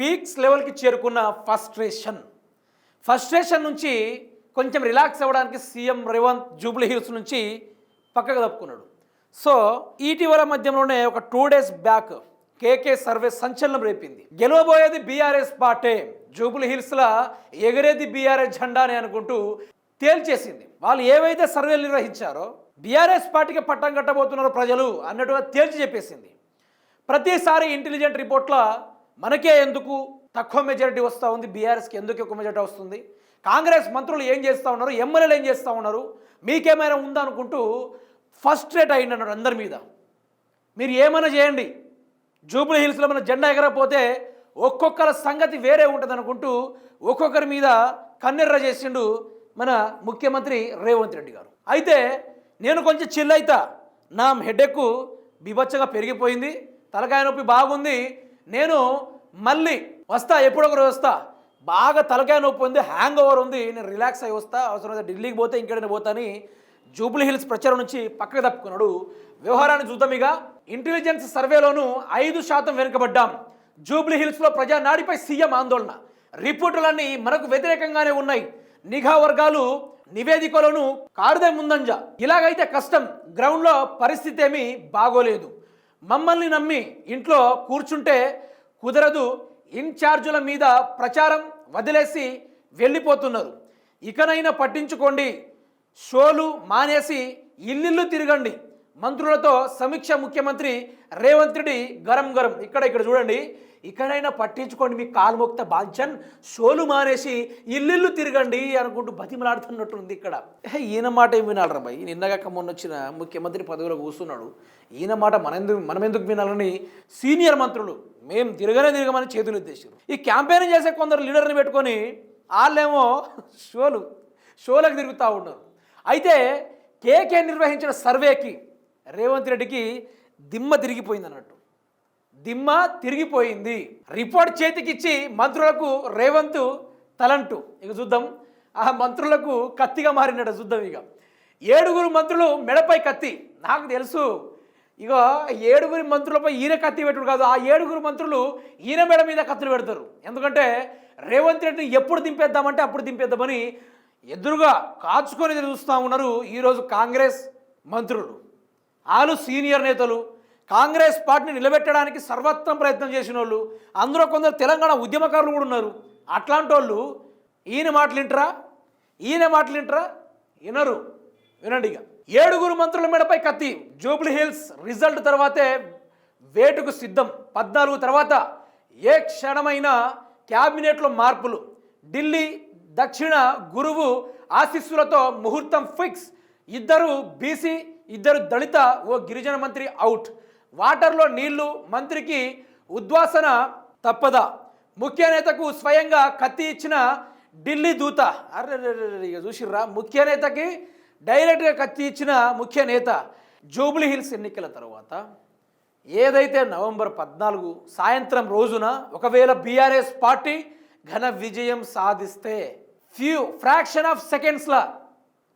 Peaks లెవెల్కి చేరుకున్న frustration frustration నుంచి కొంచెం రిలాక్స్ అవ్వడానికి సీఎం రేవంత్ జూబ్లీ హిల్స్ నుంచి పక్కకు తప్పుకున్నాడు. సో ఇటీవల మధ్యంలోనే ఒక two days back KK survey సంచలనం రేపింది. గెలవబోయేది బీఆర్ఎస్ పార్టీ జూబ్లీ హిల్స్లో ఎగిరేది బీఆర్ఎస్ జెండా అని అనుకుంటూ తేల్చేసింది. వాళ్ళు ఏవైతే సర్వేలు నిర్వహించారో బీఆర్ఎస్ పార్టీకి పట్టం కట్టబోతున్నారో ప్రజలు అన్నట్టుగా తేల్చి చెప్పేసింది. ప్రతిసారి ఇంటెలిజెంట్ రిపోర్ట్ల మనకే ఎందుకు తక్కువ మెజారిటీ వస్తూ ఉంది? బీఆర్ఎస్కి ఎందుకు ఎక్కువ మెజారిటీ వస్తుంది? కాంగ్రెస్ మంత్రులు ఏం చేస్తూ ఉన్నారు? ఎమ్మెల్యేలు ఏం చేస్తూ ఉన్నారు? మీకేమైనా ఉందా అనుకుంటూ ఫస్ట్ రేట్ అయింది అన్నారు అందరి మీద. మీరు ఏమైనా చేయండి. జూబ్లీ హిల్స్లో మన జెండా ఎగరపోతే ఒక్కొక్కరి సంగతి వేరే ఉంటుంది అనుకుంటూ ఒక్కొక్కరి మీద కన్నెర్ర చేసిండు మన ముఖ్యమంత్రి రేవంత్ రెడ్డి గారు. అయితే నేను కొంచెం చిల్ నా హెడెక్ బీభత్సంగా పెరిగిపోయింది. తలకాయ నొప్పి బాగుంది. నేను మళ్ళీ వస్తా ఎప్పుడొకరు వస్తా. బాగా తలకాయ నొప్పి ఉంది హ్యాంగ్ ఓవర్ ఉంది నేను రిలాక్స్ అయి వస్తా. అవసరమైతే ఢిల్లీకి పోతే ఇంకెడైనా పోతాని జూబ్లీ హిల్స్ ప్రచారం నుంచి పక్కకు తప్పుకున్నాడు. వ్యవహారాన్ని చూద్దాం ఇక. ఇంటెలిజెన్స్ సర్వేలోనూ ఐదు శాతం వెనుకబడ్డాం. జూబ్లీ హిల్స్లో ప్రజానాడిపై సీఎం ఆందోళన. రిపోర్టులన్నీ మనకు వ్యతిరేకంగానే ఉన్నాయి. నిఘా వర్గాలు నివేదికలను కారుదే ముందంజ. ఇలాగైతే కష్టం. గ్రౌండ్లో పరిస్థితి ఏమీ బాగోలేదు. మమ్మల్ని నమ్మి ఇంట్లో కూర్చుంటే కుదరదు ఇన్ఛార్జుల మీద ప్రచారం వదిలేసి వెళ్ళిపోతున్నారు. ఇకనైనా పట్టించుకోండి. షోలు మానేసి ఇల్లిల్లు తిరగండి. మంత్రులతో సమీక్ష ముఖ్యమంత్రి రేవంత్ రెడ్డి గరం గరం. ఇక్కడ ఇక్కడ చూడండి. ఇక్కడైనా పట్టించుకోండి మీ కాలుమొక్త బాంచన్ షోలు మానేసి ఇల్లు తిరగండి అనుకుంటూ బతిమలాడుతున్నట్టుంది ఇక్కడ. ఈయన మాట ఏం వినాలరా భయ్ నిన్నగాక మొన్న వచ్చిన ముఖ్యమంత్రి పదవిలో కూర్చున్నాడు. ఈయన మాట మనందుకు మనం ఎందుకు వినాలని సీనియర్ మంత్రులు మేము తిరగనే తిరగమని చేతులు ఉద్దేశం ఈ క్యాంపెయిన్ చేసే కొందరు లీడర్ని పెట్టుకొని వాళ్ళేమో షోలు షోలకు తిరుగుతూ ఉన్నారు. అయితే కేకే నిర్వహించిన సర్వేకి రేవంత్ రెడ్డికి దిమ్మ తిరిగిపోయింది అన్నట్టు. దిమ్మ తిరిగిపోయింది. రిపోర్ట్ చేతికిచ్చి మంత్రులకు రేవంత్ తలంటు. ఇక చూద్దాం. ఆ మంత్రులకు కత్తిగా మారినట్టు చూద్దాం ఇక. ఏడుగురు మంత్రులు మెడపై కత్తి. నాకు తెలుసు. ఇక ఏడుగురి మంత్రులపై ఈయన కత్తి పెట్టుడు కాదు ఆ ఏడుగురు మంత్రులు ఈయన మెడ మీద కత్తులు పెడతారు. ఎందుకంటే రేవంత్ రెడ్డిని ఎప్పుడు దింపేద్దామంటే అప్పుడు దింపేద్దామని ఎదురుగా కాచుకొని చూస్తూ ఉన్నారు ఈరోజు కాంగ్రెస్ మంత్రులు. వాళ్ళు సీనియర్ నేతలు కాంగ్రెస్ పార్టీని నిలబెట్టడానికి సర్వత్రం ప్రయత్నం చేసిన వాళ్ళు అందులో కొందరు తెలంగాణ ఉద్యమకారులు కూడా ఉన్నారు. అట్లాంటి వాళ్ళు ఈయన మాటలు వింటరా ఈయన మాటలు వింటరా వినరు. వినండి ఇక. ఏడుగురు మంత్రుల మేడపై కత్తి. జూబ్లీ హిల్స్ రిజల్ట్ తర్వాతే వేటుకు సిద్ధం. పద్నాలుగు తర్వాత ఏ క్షణమైన క్యాబినెట్లో మార్పులు? ఢిల్లీ దక్షిణ గురువు ఆశీస్సులతో ముహూర్తం ఫిక్స్. ఇద్దరు బీసీ ఇద్దరు దళిత ఓ గిరిజన మంత్రి అవుట్. వాటర్లో నీళ్ళు మంత్రికి ఉద్వాసన తప్పదా. ముఖ్య నేతకు స్వయంగా కత్తి ఇచ్చిన ఢిల్లీ దూత. అరే ఇక చూసిర్రా? ముఖ్య నేతకి డైరెక్ట్గా కత్తి ఇచ్చిన ముఖ్య నేత జూబ్లీ హిల్స్ ఎన్నికల తర్వాత ఏదైతే నవంబర్ పద్నాలుగు సాయంత్రం రోజున ఒకవేళ బీఆర్ఎస్ పార్టీ ఘన విజయం సాధిస్తే ఫ్యూ ఫ్రాక్షన్ ఆఫ్ సెకండ్స్లా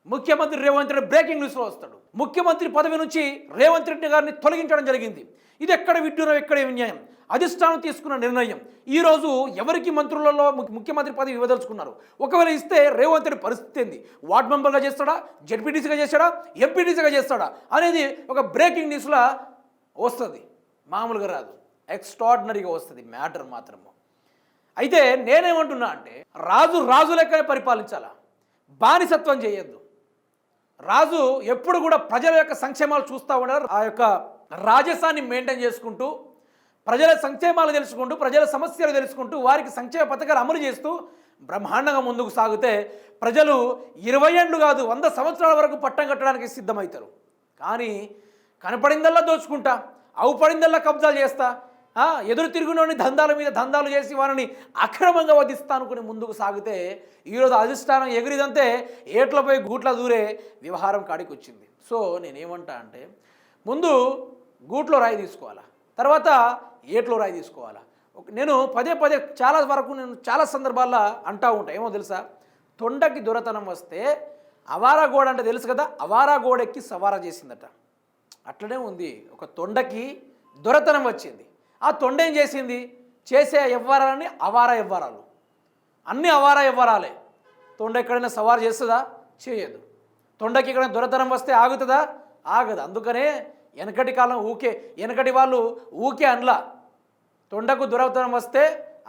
ముఖ్యమంత్రి రేవంత్ రెడ్డి బ్రేకింగ్ న్యూస్లో వస్తాడు. ముఖ్యమంత్రి పదవి నుంచి రేవంత్ రెడ్డి గారిని తొలగించడం జరిగింది. ఇది ఎక్కడ విడ్డూరం ఎక్కడ విన్యాయం? అధిష్టానం తీసుకున్న నిర్ణయం. ఈరోజు ఎవరికి మంత్రులలో ముఖ్యమంత్రి పదవి ఇవ్వదలుచుకున్నారు? ఒకవేళ ఇస్తే రేవంత్ రెడ్డి పరిస్థితి ఏంది? వార్డ్ మెంబర్గా చేస్తాడా? జడ్పీటీసీగా చేస్తాడా? ఎంపీటీసీగా చేస్తాడా? అనేది ఒక బ్రేకింగ్ న్యూస్లా వస్తుంది. మామూలుగా రాదు. ఎక్స్ట్రాడినరీగా వస్తుంది. మ్యాటర్ మాత్రము. అయితే నేనేమంటున్నా అంటే రాజు రాజు లెక్కనే పరిపాలించాలా? బానిసత్వం చేయొద్దు. రాజు ఎప్పుడు కూడా ప్రజల యొక్క సంక్షేమాలు చూస్తూ ఉన్నారు. ఆ యొక్క రాజసాన్ని మెయింటైన్ చేసుకుంటూ ప్రజల సంక్షేమాలు తెలుసుకుంటూ ప్రజల సమస్యలు తెలుసుకుంటూ వారికి సంక్షేమ పథకాలు అమలు చేస్తూ బ్రహ్మాండంగా ముందుకు సాగితే ప్రజలు ఇరవై ఏళ్ళు కాదు వంద సంవత్సరాల వరకు పట్టం కట్టడానికి సిద్ధమవుతారు. కానీ కనపడిందల్లా దోచుకుంటా అవుపడిందల్లా కబ్జాలు చేస్తా ఎదురు తిరుగునోని దందాల మీద దందాలు చేసి వారిని అక్రమంగా వధిస్తానుకుని ముందుకు సాగితే ఈరోజు అధిష్టానం ఎగిరిదంతే ఏట్లపై గూట్ల దూరే వ్యవహారం కాడికి వచ్చింది. సో నేనేమంటా అంటే ముందు గూట్లో రాయి తీసుకోవాలా? తర్వాత ఏట్లో రాయి తీసుకోవాలా? నేను పదే పదే చాలా వరకు నేను చాలా సందర్భాల్లో అంటా ఉంటా. ఏమో తెలుసా? తొండకి దొరతనం వస్తే అవారా గోడ అంటే తెలుసు కదా అవారా గోడెక్కి సవారా చేసిందట. అట్లనే ఉంది. ఒక తొండకి దొరతనం వచ్చింది. ఆ తొండ ఏం చేసింది? చేసే ఎవ్వరాలని అవారా ఇవ్వరాలు అన్ని అవారా ఇవ్వరాలే తొండ ఎక్కడైనా సవారు చేస్తుందా? చేయదు. తొండకి ఎక్కడైనా దొరతనం వస్తే ఆగుతుందా? ఆగదు. అందుకనే వెనకటి కాలం ఊకే వెనకటి వాళ్ళు ఊకే అనలా. తొండకు దురవతనం వస్తే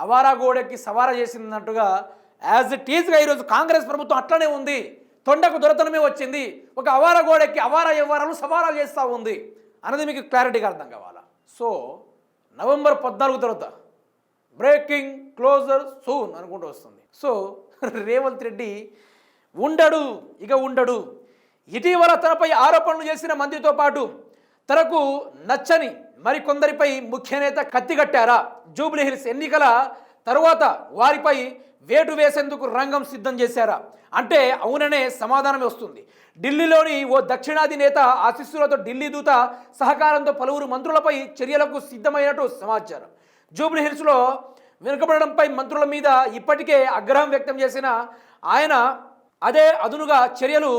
అవారా గోడెక్కి సవారా చేసినట్టుగా యాజ్ ఇట్ ఈజ్గా ఈరోజు కాంగ్రెస్ ప్రభుత్వం అట్లనే ఉంది. తొండకు దొరతనమే వచ్చింది. ఒక అవార గోడెక్కి అవారా వ్యవహారాలు సవారా చేస్తూ ఉంది. అన్నది మీకు క్లారిటీగా అర్థం కావాలా? సో నవంబర్ పద్నాలుగు తర్వాత బ్రేకింగ్ క్లోజర్ సూన్ అనుకుంటూ వస్తుంది. సో రేవంత్ రెడ్డి ఉండడు ఇక ఉండడు. ఇటీవల తనపై ఆరోపణలు చేసిన మందితో పాటు తనకు నచ్చని మరికొందరిపై ముఖ్య నేత కత్తిగట్టారా జూబ్లీహిల్స్ ఎన్నికల తరువాత వారిపై వేటు వేసేందుకు రంగం సిద్ధం చేశారా? అంటే అవుననే సమాధానమే వస్తుంది. ఢిల్లీలోని ఓ దక్షిణాది నేత ఆశీస్సులతో ఢిల్లీ దూత సహకారంతో పలువురు మంత్రులపై చర్యలకు సిద్ధమైనట్టు సమాచారం. జూబ్లీ హిల్స్లో వెనుకబడడంపై మంత్రుల మీద ఇప్పటికే ఆగ్రహం వ్యక్తం చేసిన ఆయన అదే అదునుగా చర్యలు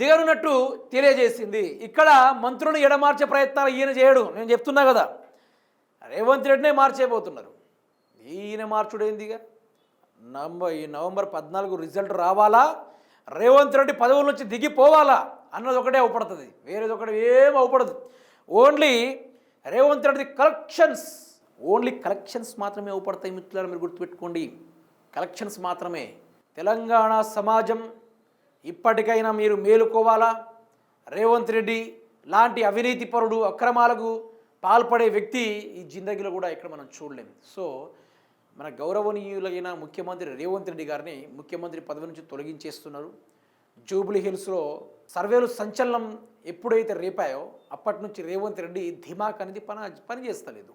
దిగనున్నట్టు తెలియజేసింది. ఇక్కడ మంత్రులను ఎడమార్చే ప్రయత్నాలు ఈయన చేయడు. నేను చెప్తున్నా కదా. రేవంత్ రెడ్డినే మార్చేయబోతున్నారు. ఈయన మార్చుడేందిగా? నవంబర్ ఈ నవంబర్ పద్నాలుగు రిజల్ట్ రావాలా? రేవంత్ రెడ్డి పదవుల నుంచి దిగిపోవాలా? అన్నది ఒకటే అవపడుతుంది. వేరేది ఒకటి ఏం అవపడదు. Only Revanth Reddy collections. Only collections మాత్రమే అవపడతాయి మిత్రులారా మీరు గుర్తుపెట్టుకోండి. కలెక్షన్స్ మాత్రమే. తెలంగాణ సమాజం ఇప్పటికైనా మీరు మేలుకోవాలా? రేవంత్ రెడ్డి లాంటి అవినీతి పరుడు అక్రమాలకు పాల్పడే వ్యక్తి ఈ జిందగీలో కూడా ఇక్కడ మనం చూడలేము సో మన గౌరవనీయులైన ముఖ్యమంత్రి రేవంత్ రెడ్డి గారిని ముఖ్యమంత్రి పదవి నుంచి తొలగించేస్తున్నారు. జూబ్లీ హిల్స్లో సర్వేలు సంచలనం ఎప్పుడైతే రేపాయో అప్పటి నుంచి రేవంత్ రెడ్డి ధిమాక్ అనేది పని పనిచేస్తలేదు.